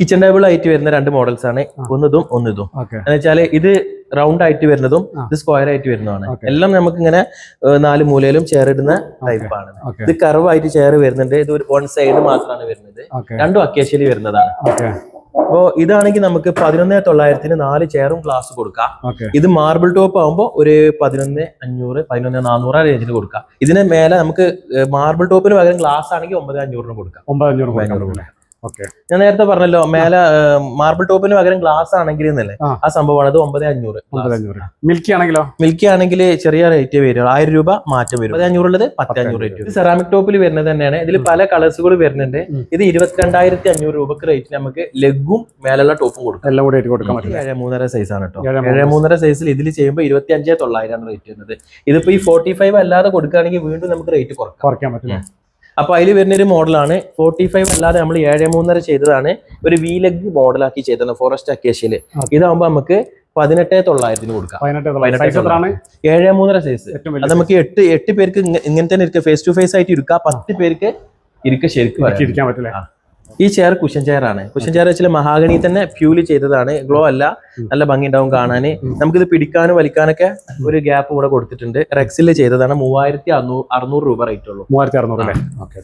Kitchen table ആയിട്ട് വരുന്ന രണ്ട് മോഡൽസ് ആണ്. ഒന്നതും ഒന്നിതും. എന്ന് വെച്ചാൽ ഇത് റൗണ്ട് ആയിട്ട് വരുന്നതും ഇത് സ്ക്വയർ ആയിട്ട് വരുന്നതാണ് എല്ലാം നമുക്ക് ഇങ്ങനെ നാല് മൂലയിലും ചെയർ ഇടുന്ന ടൈപ്പ് ആണ്. ഇത് കർവ് ആയിട്ട് ചെയർ വരുന്നുണ്ട്. ഇത് ഒരു വൺ സൈഡ് മാത്രമാണ് വരുന്നത്. രണ്ടും അക്കേഷ്യയിൽ വരുന്നതാണ്. അപ്പോ ഇതാണെങ്കിൽ നമുക്ക് പതിനൊന്ന് തൊള്ളായിരത്തിന് നാല് ചെയറും ഗ്ലാസ് കൊടുക്കാം. ഇത് മാർബിൾ ടോപ്പ് ആകുമ്പോൾ ഒരു പതിനൊന്ന് അഞ്ഞൂറ് പതിനൊന്ന് നാനൂറ് ആ റേഞ്ചിൽ കൊടുക്കാം. ഇതിന് മേലെ നമുക്ക് മാർബിൾ ടോപ്പിന് പകരം ഗ്ലാസ് ആണെങ്കിൽ ഒമ്പത് അഞ്ഞൂറിന് കൊടുക്കാം. ഒമ്പത് അഞ്ഞൂറ് ഞാൻ നേരത്തെ പറഞ്ഞല്ലോ മേലെ മാർബിൾ ടോപ്പിന് പകരം ഗ്ലാസ് ആണെങ്കിൽ എന്നല്ലേ ആ. സംഭവമാണ് അത് ഒമ്പത് അഞ്ഞൂറ്. മിൽക്കി ആണെങ്കിലോ? മിൽക്കി ആണെങ്കിൽ ചെറിയ റേറ്റ് വരും. ആയിരം രൂപ മാറ്റം വരും. ഒമ്പത് അഞ്ഞൂറുള്ളത് പത്ത് അഞ്ഞൂറ് റേറ്റ് ഇത് സെറാമിക് ടോപ്പിൽ വരുന്നത് തന്നെയാണ്. ഇതിൽ പല കളേഴ്സുകൾ വരുന്നുണ്ട്. ഇത് ഇരുപത്തിരണ്ടായിരത്തി അഞ്ഞൂറ് രൂപക്ക് റേറ്റ് നമുക്ക് ലെഗും മേലുള്ള ടോപ്പും കൊടുക്കും. എല്ലാം കൂടെ കൊടുക്കാൻ പറ്റും ഏഴ് മൂന്നര സൈസ് ആണ് കേട്ടോ ഏഴ് മൂന്നര. സൈസിൽ ഇതിൽ ചെയ്യുമ്പോൾ ഇരുപത്തി അഞ്ചേ തൊള്ളായിരമാണ് റേറ്റ് വരുന്നത്. ഇതിപ്പോ ഈ ഫോർട്ടി ഫൈവ് അല്ലാതെ കൊടുക്കുകയാണെങ്കിൽ വീണ്ടും നമുക്ക് റേറ്റ് കുറക്കാം. കുറയ്ക്കാൻ പറ്റില്ല? അപ്പൊ അതിൽ വരുന്ന ഒരു മോഡലാണ്. ഫോർട്ടി ഫൈവ് അല്ലാതെ നമ്മൾ ഏഴ് മൂന്നര ചെയ്തതാണ് ഒരു വി ലെഗ് മോഡലാക്കി ചെയ്തതാണ് ഫോറസ്റ്റ് അക്കേഷ്യയിൽ Okay. ഇതാകുമ്പോൾ നമുക്ക് പതിനെട്ടേ തൊള്ളായിരത്തിന് കൊടുക്കാം. ഏഴ് മൂന്നര സൈസ് അത് നമുക്ക് എട്ട് എട്ട് പേർക്ക് ഇങ്ങനെ തന്നെ ഇരിക്കുക ഫേസ് ടു ഫേസ് ആയിട്ട് ഇരിക്കുക പത്ത് പേർക്ക് ഇരിക്കുക ശരിക്കും ഇരിക്കാൻ പറ്റില്ല. ഈ ചെയർ കുഷൻ ചെയർ ആണ്. കുഷൻ ചെയർ വെച്ചാൽ മഹാഗണി തന്നെ ഫ്യൂൽ ചെയ്തതാണ്. ഗ്ലോ അല്ല. നല്ല ഭംഗി ഉണ്ടാവും കാണാന്. നമുക്കിത് പിടിക്കാനും വലിക്കാനൊക്കെ ഒരു ഗ്യാപ്പ് കൂടെ കൊടുത്തിട്ടുണ്ട്. റെക്സിൽ ചെയ്തതാണ്. മൂവായിരത്തി അറുന്നൂറ് അറുന്നൂറ് രൂപ റേറ്റ് ഉള്ളൂ. മൂവായിരത്തി അറുന്നൂറ് അല്ലേ? ഓക്കെ.